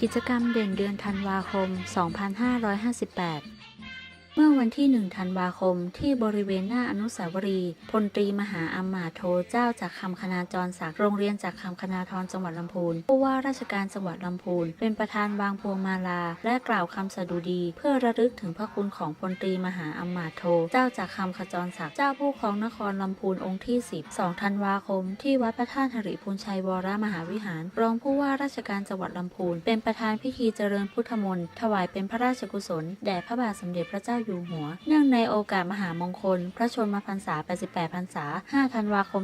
กิจกรรมเด่นเดือนธันวาคม 2558 เมื่อวันที่ 1 ธันวาคม ที่บริเวณหน้าอนุสาวรีย์พลตรีมหาอัมมาตโทเจ้าจากคำคณาจรศักดิ์โรงเรียนจากคำคณาทรจังหวัดลำพูนผู้ว่าราชการจังหวัดลำพูน เป็นประธานวางพวงมาลา และกล่าวคำสดุดี เพื่อระลึกถึงพระคุณของพลตรีมหาอัมมาตโท เจ้าจากคำขจรศักดิ์เจ้าผู้ครองนครลำพูนองค์ที่ 10 2 ธันวาคม ที่วัดพระธาตุหริพูนชัยวรมหาวิหาร รองผู้ว่าราชการจังหวัดลำพูน เป็นประธานพิธีเจริญพุทธมนต์ถวายเป็นพระราชกุศลแด่พระบาทสมเด็จพระเจ้าอยู่หัว เนื่องในโอกาสมหามงคล พระชนมพรรษา 88 พรรษา 5 ธันวาคม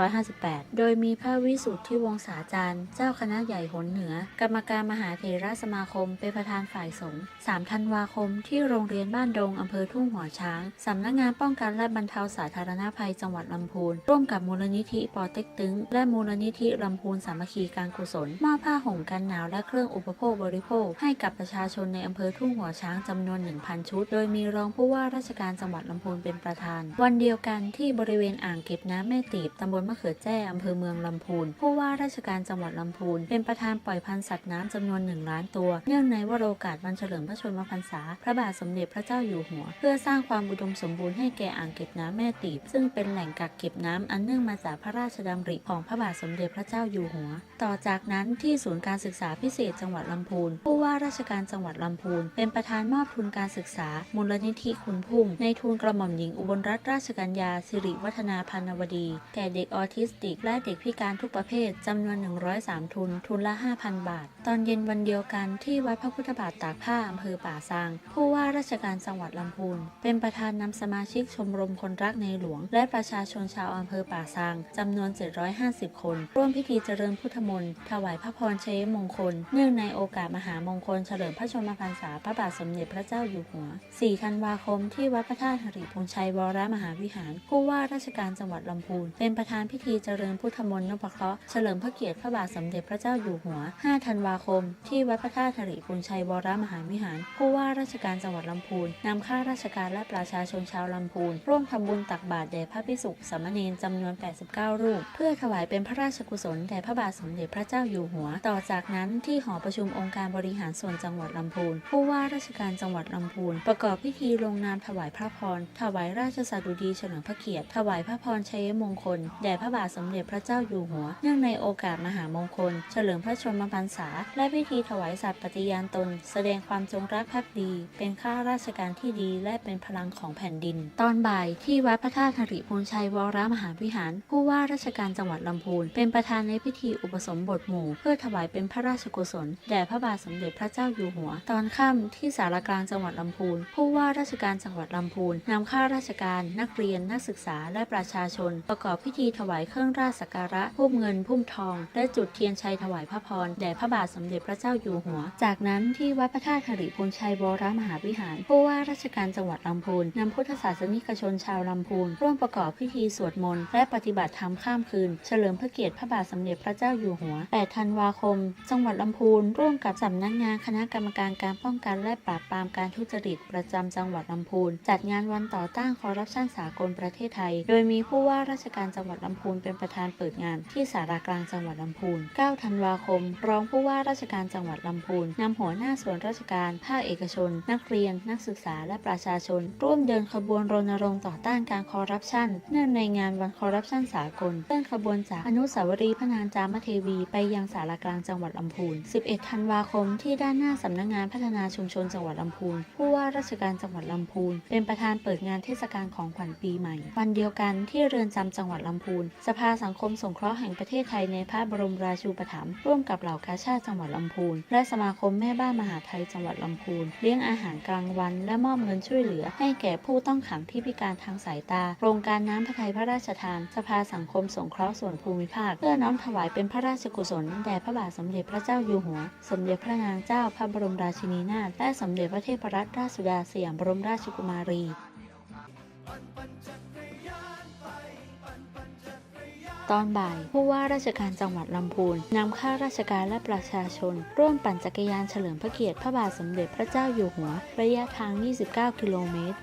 2558 โดยมีพระวิสุทธิวงศาจารย์ เจ้าคณะใหญ่หนเหนือ กรรมการมหาเถรสมาคม เป็นประธานฝ่ายสงฆ์ 3 ธันวาคม ที่โรงเรียนบ้านดงอำเภอทุ่งหัวช้าง สำนักงานป้องกันและบรรเทาสาธารณภัยจังหวัดลำพูน ร่วมกับมูลนิธิปอเต็กตึง และมูลนิธิลำพูนสามัคคีการกุศลมอบผ้าห่มกันหนาวและเครื่องอุปโภคบริโภค ให้กับประชาชนในอำเภอทุ่งหัวช้างจำนวน 1,000 ชุดโดยมีรองผู้ว่าราชการจังหวัดลำพูนเป็นประธาน วันเดียวกันที่บริเวณอ่างเก็บน้ำแม่ตีบตำบลมะเขือแจ้อำเภอเมืองลำพูน ผู้ว่าราชการจังหวัดลำพูน เป็นประธานปล่อยพันธุ์สัตว์น้ำจำนวน1ล้านตัว เนื่องในวโรกาสวันเฉลิมพระชนมพรรษา พระบาทสมเด็จพระเจ้าอยู่หัว เพื่อสร้างความอุดมสมบูรณ์ให้แก่อ่างเก็บน้ำแม่ตีบ ซึ่งเป็นแหล่งกักเก็บน้ำอันเนื่องมาจากพระราชดำริของพระบาทสมเด็จพระเจ้าอยู่หัว ต่อจากนั้นที่ศูนย์การศึกษาพิเศษจังหวัดลำพูน ผู้ว่าราชการจังหวัดลำพูน เป็นประธานมอบทุนการศึกษามูลนิธิคุณพุ่ม ในทุนกระหม่อมหญิงอุบลรัตนราชกัญญาสิริวัฒนาพันวดี แก่เด็กออทิสติก และเด็กพิการทุกประเภทจำนวน 103 ทุน ทุนละ 5,000 บาท ตอนเย็นวันเดียวกันที่วัดพระพุทธบาทตากผ้าอำเภอป่าซาง ผู้ว่าราชการจังหวัดลำพูน เป็นประธานนำสมาชิกชมรมคนรักในหลวง และประชาชนชาวอำเภอป่าซางจำนวน 750 คน ร่วมพิธีเจริญพุทธมนต์ถวายพระพรชัยมงคล เนื่องในโอกาสมหามงคลเฉลิมพระชนมพรรษาพระบาทสมเด็จพระเจ้าอยู่หัว4 ธันวาคม ที่วัดพระธาตุหริพูนชัยวรมหาวิหาร ผู้ว่าราชการจังหวัดลำพูน เป็นประธานพิธีเจริญพุทธมนต์นพเคราะห์เฉลิมพระเกียรติพระบาทสมเด็จพระเจ้าอยู่หัว 5 ธันวาคม ที่วัดพระธาตุหริพูนชัยวรมหาวิหาร ผู้ว่าราชการจังหวัดลำพูนนำข้าราชการและประชาชนชาวลำพูน ร่วมทำบุญตักบาตรแด่พระภิกษุสามเณรจำนวน 89 รูป เพื่อถวายเป็นพระราชกุศลแด่พระบาทสมเด็จพระเจ้าอยู่หัว ต่อจากนั้นที่หอประชุมองค์การบริหารส่วนจังหวัดลำพูน ผู้ว่าราชการจังหวัดลำพูนประกอบพิธีลงนามถวายพระพร ถวายราชสดุดีเฉลิมพระเกียรติ ถวายพระพรชัยมงคล แด่พระบาทสมเด็จพระเจ้าอยู่หัว เนื่องในโอกาสมหามงคล เฉลิมพระชนมพรรษา และพิธีถวายสัตย์ปฏิญาณตน แสดงความจงรักภักดี เป็นข้าราชการที่ดีและเป็นพลังของแผ่นดิน ตอนบ่ายที่วัดพระธาตุหริพูนชัยวรมหาวิหาร ผู้ว่าราชการจังหวัดลำพูน เป็นประธานในพิธีอุปสมบทหมู่ เพื่อถวายเป็นพระราชกุศล แด่พระบาทสมเด็จพระเจ้าอยู่หัว ตอนค่ำที่สารกลางจังหวัดลำพูนผู้ว่าราชการจังหวัดลำพูนนำข้าราชการ นักเรียน นักศึกษา และประชาชน ประกอบพิธีถวายเครื่องราชสักการะพุ่มเงินพุ่มทอง และจุดเทียนชัยถวายพระพรแด่พระบาทสมเด็จพระเจ้าอยู่หัว จากนั้นที่วัดพระธาตุหริพูนชัยวรมหาวิหาร ผู้ว่าราชการจังหวัดลำพูนนำพุทธศาสนิกชนชาวลำพูนร่วมประกอบพิธีสวดมนต์และปฏิบัติธรรมข้ามคืน เฉลิมพระเกียรติพระบาทสมเด็จพระเจ้าอยู่หัว 8 ธันวาคม จังหวัดลำพูนร่วมกับสำนักงานคณะกรรมการการป้องกันและปราบปรามการทุจริตประจำจังหวัดลำพูน จัดงานวันต่อต้านคอร์รัปชันสากลประเทศไทย โดยมีผู้ว่าราชการจังหวัดลำพูนเป็นประธานเปิดงานที่สารากลางจังหวัดลำพูน 9 ธันวาคม รองผู้ว่าราชการจังหวัดลำพูนนำหัวหน้าส่วนราชการ ภาคเอกชน นักเรียน นักศึกษา และประชาชน ร่วมเดินขบวนรณรงค์ต่อต้านการคอร์รัปชัน เนื่องในงานวันคอร์รัปชันสากลเคลื่อนขบวนจากอนุสาวรีย์พระนางจามเทวี ไปยังสารกลางจังหวัดลำพูน 11 ธันวาคมที่ด้านหน้าสำนักงานพัฒนาชุมชนจังหวัดลำพูน ผู้ว่าราชชการจังหวัดลำพูน เป็นประธานเปิดงานเทศกาลของขวัญปีใหม่ วันเดียวกันที่เรือนจำจังหวัดลำพูน สภาสังคมสงเคราะห์แห่งประเทศไทยในพระบรมราชูปถัมภ์ร่วมกับเหล่ากาชาติจังหวัดลำพูน และสมาคมแม่บ้านมหาไทยจังหวัดลำพูน เลี้ยงอาหารกลางวัน และมอบเงินช่วยเหลือ ให้แก่ผู้ต้องขังที่พิการทางสายตา โครงการน้ำพระทัยพระราชทาน สภาสังคมสงเคราะห์ส่วนภูมิภาค เพื่อน้อมถวายเป็นพระราชกุศลแด่พระบาทสมเด็จพระเจ้าอยู่หัว สมเด็จพระนางเจ้าพระบรมราชินีนาถ และสมเด็จพระเทพรัตนราชสุดาสยามบรมราชกุมารี ตอนบ่าย ผู้ว่าราชการจังหวัดลำพูนนำข้าราชการและประชาชน ร่วมปั่นจักรยานเฉลิมพระเกียรติพระบาทสมเด็จพระเจ้าอยู่หัว ระยะทาง 29 กิโลเมตร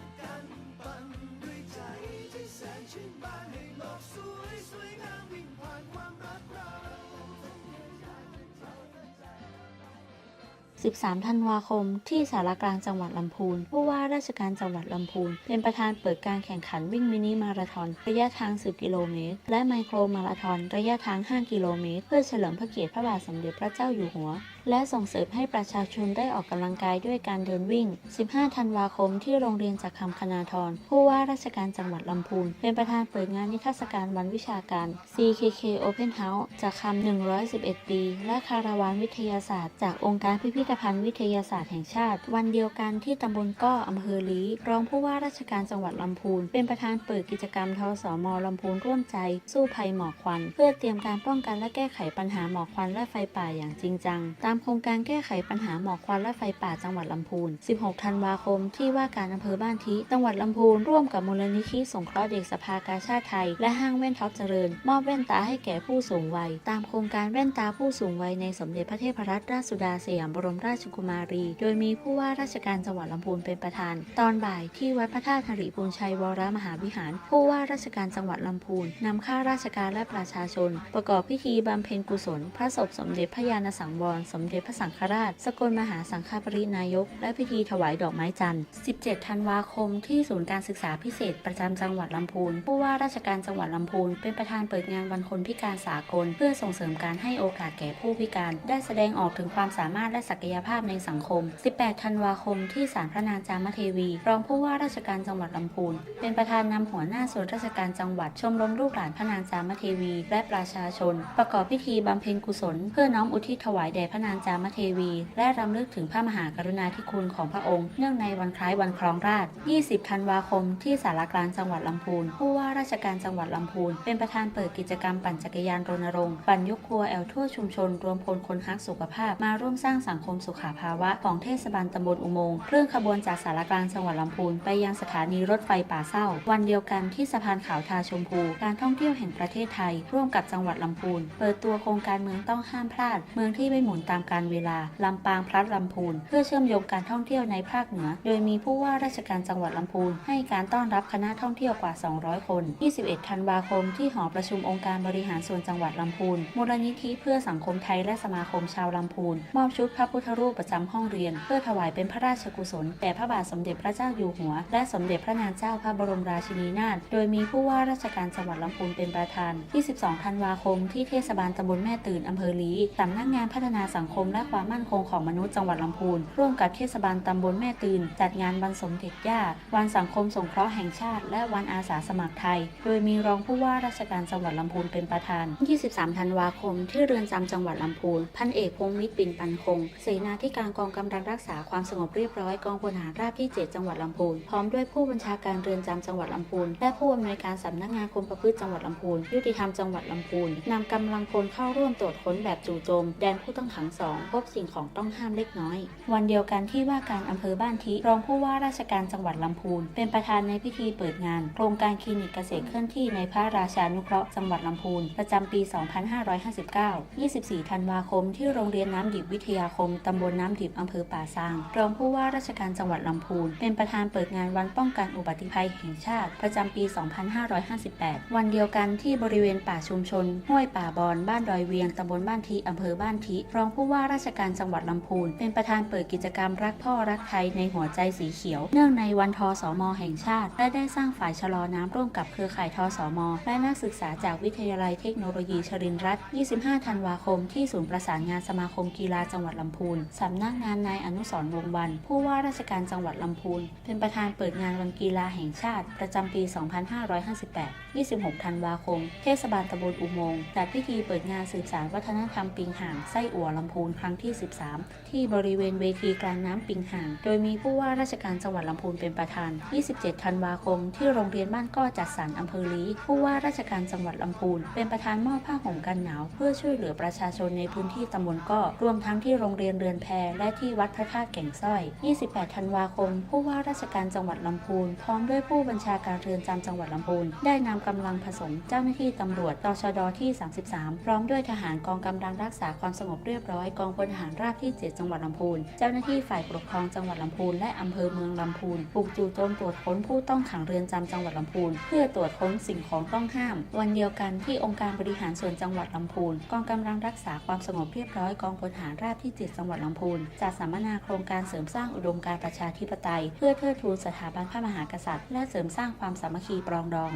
13 ธันวาคม ที่สารกลางจังหวัดลำพูน ผู้ว่าราชการจังหวัดลำพูน เป็นประธานเปิดการแข่งขันวิ่งมินิมาราธอนระยะทาง 10 กิโลเมตร และไมโครมาราธอนระยะทาง 5 กิโลเมตร เพื่อเฉลิมพระเกียรติพระบาทสมเด็จพระเจ้าอยู่หัว และส่งเสริมให้ประชาชนได้ออกกำลังกายด้วยการเดินวิ่ง 15 ธันวาคม ที่โรงเรียนจักรคำคณาธรผู้ว่าราชการจังหวัดลำพูน เป็นประธานเปิดงานนิทรรศการวันวิชาการ CKK Open House จากคำ111 ปี และคาราวานวิทยาศาสตร์ จากองค์การพิพิธภัณฑ์วิทยาศาสตร์แห่งชาติ วันเดียวกันที่ตำบลก้ออำเภอลีรองผู้ว่าราชการจังหวัดลำพูน เป็นประธานเปิดกิจกรรมทสมลำพูนร่วมใจ สู้ภัยหมอกควัน เพื่อเตรียมการป้องกันและแก้ไขปัญหาหมอกควันและไฟป่าอย่างจริงจัง ตามโครงการแก้ไขปัญหาหมอกควันและไฟป่าจังหวัดลำพูน 16 ธันวาคม ที่ว่าการอำเภอบ้านทิจังหวัดลำพูนร่วมกับมูลนิธิสงเคราะห์เด็กสภากาชาติไทย และห้างแว่นท็อปเจริญ มอบแว่นตาให้แก่ผู้สูงวัย ตามโครงการแว่นตาผู้สูงวัยในสมเด็จพระเทพรัตนราชสุดาสยามบรมราชกุมารี โดยมีผู้ว่าราชการจังหวัดลำพูนเป็นประธาน ตอนบ่ายที่วัดพระธาตุหริพูนชัยวรมหาวิหาร ผู้ว่าราชการจังหวัดลำพูนนำข้าราชการและประชาชน ประกอบพิธีบำเพ็ญกุศล พระศพสมเด็จพระยาณสังวร สมเด็จพระสังฆราช สกลมหาสังฆปรินายก และพิธีถวายดอกไม้จันทร์ 17 ธันวาคม ที่ศูนย์การศึกษาพิเศษประจำจังหวัดลำพูน ผู้ว่าราชการจังหวัดลำพูนเป็นประธานเปิดงานวันคนพิการสากล เพื่อส่งเสริมการให้โอกาสแก่ผู้พิการ ได้แสดงออกถึงความสามารถและศักยภาพในสังคม 18 ธันวาคมที่ศาลพระนางจามเทวี รองผู้ว่าราชการจังหวัดลำพูน เป็นประธานนำหัวหน้าส่วนราชการจังหวัดชมรมลูกหลานพระนางจามเทวี และประชาชน ประกอบพิธีบำเพ็ญกุศล เพื่อน้อมอุทิศถวายแด่พระนางจามเทวี และรำลึกถึงพระมหากรุณาธิคุณของพระองค์ เนื่องในวันคล้ายวันครองราช 20 ธันวาคม ที่สารกลางจังหวัดลำพูน ผู้ว่าราชการจังหวัดลำพูน เป็นประธานเปิดกิจกรรมปั่นจักรยานรณรงค์ปั่นยกครัวแอลทั่วชุมชน รวมพลคนฮักสุขภาพ มาร่วมสร้างสังคมสุขาภาวะของเทศบาลตำบลอุโมงค์เคลื่อนขบวนจากสารกลางจังหวัดลำพูน ไปยังสถานีรถไฟป่าเศร้า วันเดียวกันที่สะพานขาวทาชมพู การท่องเที่ยวแห่งประเทศไทย ร่วมกับจังหวัดลำพูน เปิดตัวโครงการเมืองต้องห้ามพลาด เมืองที่ไม่หมุนตามการเวลาลำปางพลัดลำพูน เพื่อเชื่อมโยงการท่องเที่ยวในภาคเหนือ โดยมีผู้ว่าราชการจังหวัดลำพูน ให้การต้อนรับคณะท่องเที่ยวกว่า 200 คน 21 ธันวาคม ที่หอประชุมองค์การบริหารส่วนจังหวัดลำพูน มูลนิธิเพื่อสังคมไทยและสมาคมชาวลำพูน มอบชุดพระพุทธรูปประจำห้องเรียน เพื่อถวายเป็นพระราชกุศลแด่พระบาทสมเด็จพระเจ้าอยู่หัว และสมเด็จพระนางเจ้าพระบรมราชินีนาถโดยมีผู้ว่าราชการจังหวัดลำพูนเป็นประธาน 22 ธันวาคม ที่เทศบาลตำบลแม่ตื่นอำเภอลีสำนักงานพัฒนาสังคมและความมั่นคงของมนุษย์จังหวัดลำพูน ร่วมกับเทศบาลตำบลแม่ตื่น จัดงานวันสมเด็จย่า วันสังคมสงเคราะห์แห่งชาติ และวันอาสาสมัครไทย โดยมีรองผู้ว่าราชการจังหวัดลำพูนเป็นประธาน 23 ธันวาคม ที่เรือนจำจังหวัดลำพูน พันเอกพงษ์มิตรปิ่นปันคงเสนาธิการกองกำลังรักษาความสงบเรียบร้อยกองพลทหารราบที่ 7 จังหวัดลำพูน พร้อมด้วยผู้บัญชาการเรือนจำจังหวัดลำพูน และผู้อำนวยการสำนักงานคุมประพฤติจังหวัดลำพูน ยุติธรรมจังหวัดลำพูนนำกำลังพลเข้าร่วมตรวจค้นแบบจู่โจม แดนผู้ต้องขังสองพบสิ่งของต้องห้ามเล็กน้อย วันเดียวกันที่ว่าการอำเภอบ้านทิรองผู้ว่าราชการจังหวัดลำพูน เป็นประธานในพิธีเปิดงาน โครงการคลินิกเกษตรเคลื่อนที่ในพระราชานุเคราะห์จังหวัดลำพูนประจำปี 2559 24 ธันวาคม ที่โรงเรียนน้ำดิบวิทยาคมตำบลน้ำดิบอำเภอป่าซาง รองผู้ว่าราชการจังหวัดลำพูน เป็นประธานเปิดงานวันป้องกันอุบัติภัยแห่งชาติ ประจำปี 2558 วันเดียวกันที่บริเวณป่าชุมชน ห้วยป่าบอนบ้านดอยเวียงตำบลบ้านทิอำเภอบ้านทิรองผู้ว่าราชการจังหวัดลำพูน เป็นประธานเปิดกิจกรรมรักพ่อรักไทยในหัวใจสีเขียว เนื่องในวันทสมแห่งชาติ และได้สร้างฝ่ายชะลอน้ำร่วมกับเครือข่ายทสมและนักศึกษาจากวิทยาลัยเทคโนโลยีชรินรัตน์25 ธันวาคม ที่ศูนย์ประสานงานสมาคมกีฬาจังหวัดลำพูนสำนักงานนายอนุสรณ์วงวัน ผู้ว่าราชการจังหวัดลำพูน เป็นประธานเปิดงานวันกีฬาแห่งชาติ ประจำปี 2558 26 ธันวาคม เทศบาลตำบลอุโมงค์จัดพิธีเปิดงานสืบสานวัฒนธรรมปิงห่างไส้อั่วลำพูนครั้งที่ 13 ที่บริเวณเวทีกลางน้ำปิงห่าง โดยมีผู้ว่าราชการจังหวัดลำพูนเป็นประธาน 27 ธันวาคม ที่โรงเรียนบ้านก้อจัดสรรอำเภอลีผู้ว่าราชการจังหวัดลำพูน เป็นประธานมอบผ้าห่มกันหนาว เพื่อช่วยเหลือประชาชนในพื้นที่ตำบลก้อรวมทั้งที่โรงเรียนเรือนแพและที่วัดพระธาตุแก่งสร้อย 28 ธันวาคม ผู้ว่าราชการจังหวัดลำพูน พร้อมด้วยผู้บัญชาการเรือนจำจังหวัดลำพูน ได้นำกำลังผสมเจ้าหน้าที่ตำรวจตชดที่ 33 พร้อมด้วยทหารกองกำลังรักษาความสงบเรียบร้อยกองพลทหารราบที่ 7 จังหวัดลำพูน เจ้าหน้าที่ฝ่ายปกครองจังหวัดลำพูนและอำเภอเมืองลำพูนบุกจู่โจมตรวจค้นผู้ต้องขังเรือนจำจังหวัดลำพูน เพื่อตรวจค้นสิ่งของต้องห้าม วันเดียวกันที่องค์การบริหารส่วนจังหวัดลำพูน กองกำลังรักษาความสงบเรียบร้อยกองพลทหารราบที่ 7 จังหวัดงหวัดลำพูนจัดสัมมนาโครงการเสริมสร้างอุดมการประชาธิปไตย เพื่อเทิดทูนสถาบันพระมหากษัตริย์ และเสริมสร้างความสามัคคีปรองดอง